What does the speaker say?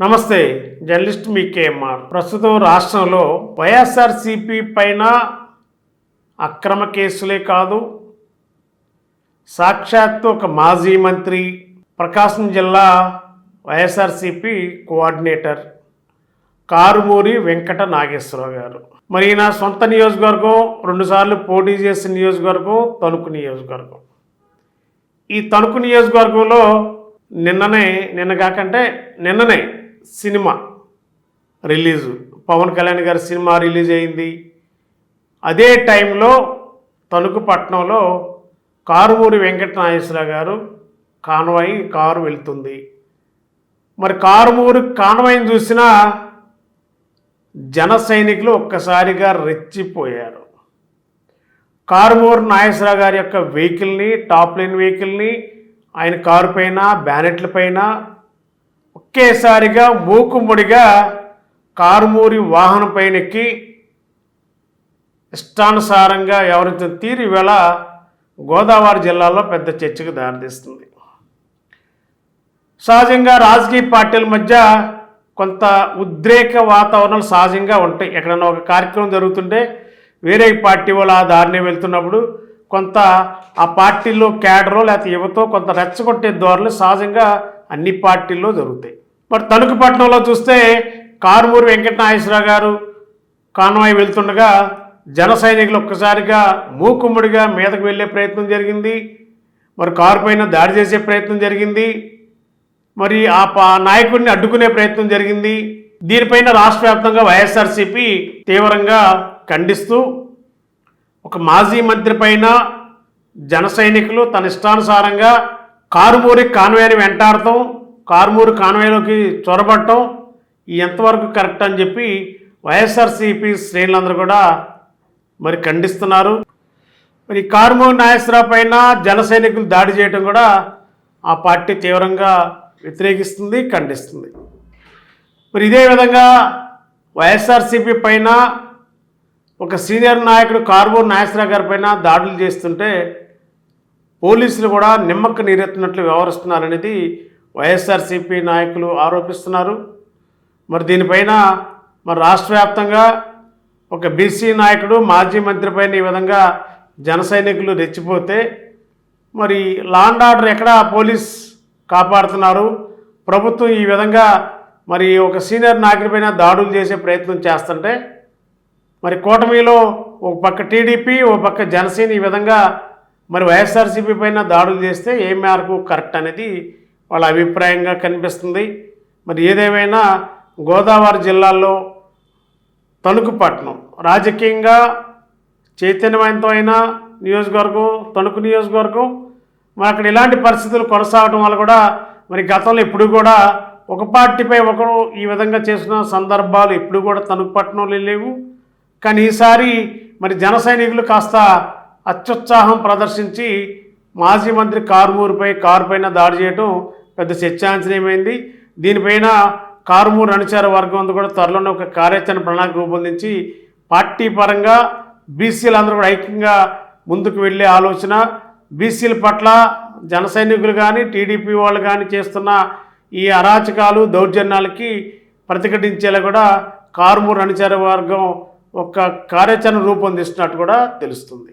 నమస్తే జర్నలిస్ట్ మీ కేఎంఆర్. ప్రస్తుతం రాష్ట్రంలో వైఎస్ఆర్సిపి పైన అక్రమ కేసులే కాదు సాక్షాత్తు ఒక మాజీ మంత్రి ప్రకాశం జిల్లా వైఎస్ఆర్సిపి కోఆర్డినేటర్ కారుమూరి వెంకట నాగేశ్వరరావు గారు. మరి నా సొంత నియోజకవర్గం రెండుసార్లు పోటీ చేసిన నియోజకవర్గం తణుకు నియోజకవర్గం. ఈ తణుకు నియోజకవర్గంలో నిన్ననే నిన్న కాకంటే నిన్ననే సినిమా రిలీజు. పవన్ కళ్యాణ్ గారి సినిమా రిలీజ్ అయింది. అదే టైంలో తణుకు పట్టణంలో కారుమూరి వెంకట నాగేశ్వరరావు గారు కాన్వాయి కారు వెళ్తుంది. మరి కారుమూరి కాన్వాయిని చూసిన జన సైనికులు ఒక్కసారిగా రెచ్చిపోయారు. కారుమూరు నాగేశ్వరరావు గారి యొక్క వెహికల్ని టాప్ లైన్ వెహికల్ని ఆయన కారు పైన బ్యానెట్ల పైన ఒకేసారిగా మూకుమ్మడిగా కారుమూరి వాహనం పైన ఎక్కి ఇష్టానుసారంగా వ్యవహరించిన తీరు ఈవేళ గోదావరి జిల్లాలో పెద్ద చర్చకు దారితీస్తుంది. సహజంగా రాజకీయ పార్టీల మధ్య కొంత ఉద్రేక వాతావరణాలు సహజంగా ఉంటాయి. ఎక్కడైనా ఒక కార్యక్రమం జరుగుతుంటే వేరే పార్టీ వాళ్ళు ఆ దారినే వెళ్తున్నప్పుడు కొంత ఆ పార్టీలో క్యాడరో లేకపోతే యువతో కొంత రెచ్చగొట్టే ధోరణి సహజంగా అన్ని పార్టీల్లో జరుగుతాయి. మరి తణుకుపట్నంలో చూస్తే కారుమూరి వెంకటనాగేశ్వరరావు గారు కాన్వాయ్ వెళ్తుండగా జన సైనికులు ఒక్కసారిగా మూకుమ్ముడిగా మీదకు వెళ్ళే ప్రయత్నం జరిగింది. మరి కారు పైన దాడి చేసే ప్రయత్నం జరిగింది. మరి ఆ పా నాయకుడిని అడ్డుకునే ప్రయత్నం జరిగింది. దీనిపైన రాష్ట్ర వ్యాప్తంగా వైఎస్ఆర్సీపీ తీవ్రంగా ఖండిస్తూ ఒక మాజీ మంత్రి పైన జన సైనికులు తన ఇష్టానుసారంగా కారుమూరి కాన్వేని వెంటాడటం కార్మూరు కాన్వేలోకి చొరబట్టం ఎంతవరకు కరెక్ట్ అని చెప్పి వైఎస్ఆర్సీపీ శ్రేణులందరూ కూడా మరి ఖండిస్తున్నారు. మరి కార్మూరు నాయసరా పైన జన సైనికులు దాడి చేయడం కూడా ఆ పార్టీ తీవ్రంగా వ్యతిరేకిస్తుంది ఖండిస్తుంది. మరి ఇదే విధంగా వైఎస్ఆర్సీపీ పైన ఒక సీనియర్ నాయకుడు కార్మూరు నాయసరా గారి పైన దాడులు చేస్తుంటే పోలీసులు కూడా నిమ్మక్క నీరెత్తినట్లు వ్యవహరిస్తున్నారనేది వైఎస్ఆర్సీపీ నాయకులు ఆరోపిస్తున్నారు. మరి దీనిపైన మరి రాష్ట్ర వ్యాప్తంగా ఒక బీసీ నాయకుడు మాజీ మంత్రి పైన ఈ విధంగా జన సైనికులు రెచ్చిపోతే మరి లాండ్ ఆర్డర్ ఎక్కడ పోలీస్ కాపాడుతున్నారు. ప్రభుత్వం ఈ విధంగా మరి ఒక సీనియర్ నాయకుడిపైన దాడులు చేసే ప్రయత్నం చేస్తుంటే మరి కూటమిలో ఒక పక్క టీడీపీ ఒక పక్క జనసేన ఈ విధంగా మరి వైఎస్ఆర్సీపీ పైన దాడులు చేస్తే ఏ మేరకు కరెక్ట్ అనేది వాళ్ళ అభిప్రాయంగా కనిపిస్తుంది. మరి ఏదేమైనా గోదావరి జిల్లాలో తణుకుపట్నం రాజకీయంగా చైతన్యవంతమైన నియోజకవర్గం తణుకు నియోజకవర్గం మరి అక్కడ ఇలాంటి పరిస్థితులు కొనసాగడం వల్ల కూడా మరి గతంలో ఎప్పుడు కూడా ఒక పార్టీపై ఒకరు ఈ విధంగా చేసిన సందర్భాలు ఎప్పుడు కూడా తణుకుపట్నంలో లేవు. కానీ ఈసారి మరి జన సైనికులు కాస్త అత్యుత్సాహం ప్రదర్శించి మాజీ మంత్రి కారుమూరుపై కారు పైన దాడి చేయడం పెద్ద చర్చాంశనీయమైంది దీనిపైన కారుమూరు అనుచార వర్గం అంతా కూడా త్వరలోనే ఒక కార్యాచరణ ప్రణాళిక రూపొందించి పార్టీ పరంగా బీసీలు అందరూ కూడా ఐక్యంగా ముందుకు వెళ్ళే ఆలోచన బీసీల పట్ల జన సైనికులు కానీ టీడీపీ వాళ్ళు కానీ చేస్తున్న ఈ అరాచకాలు దౌర్జన్యాలకి ప్రతిఘటించేలా కూడా కారుమూరు అనుచార వర్గం ఒక కార్యాచరణ రూపొందిస్తున్నట్టు కూడా తెలుస్తుంది.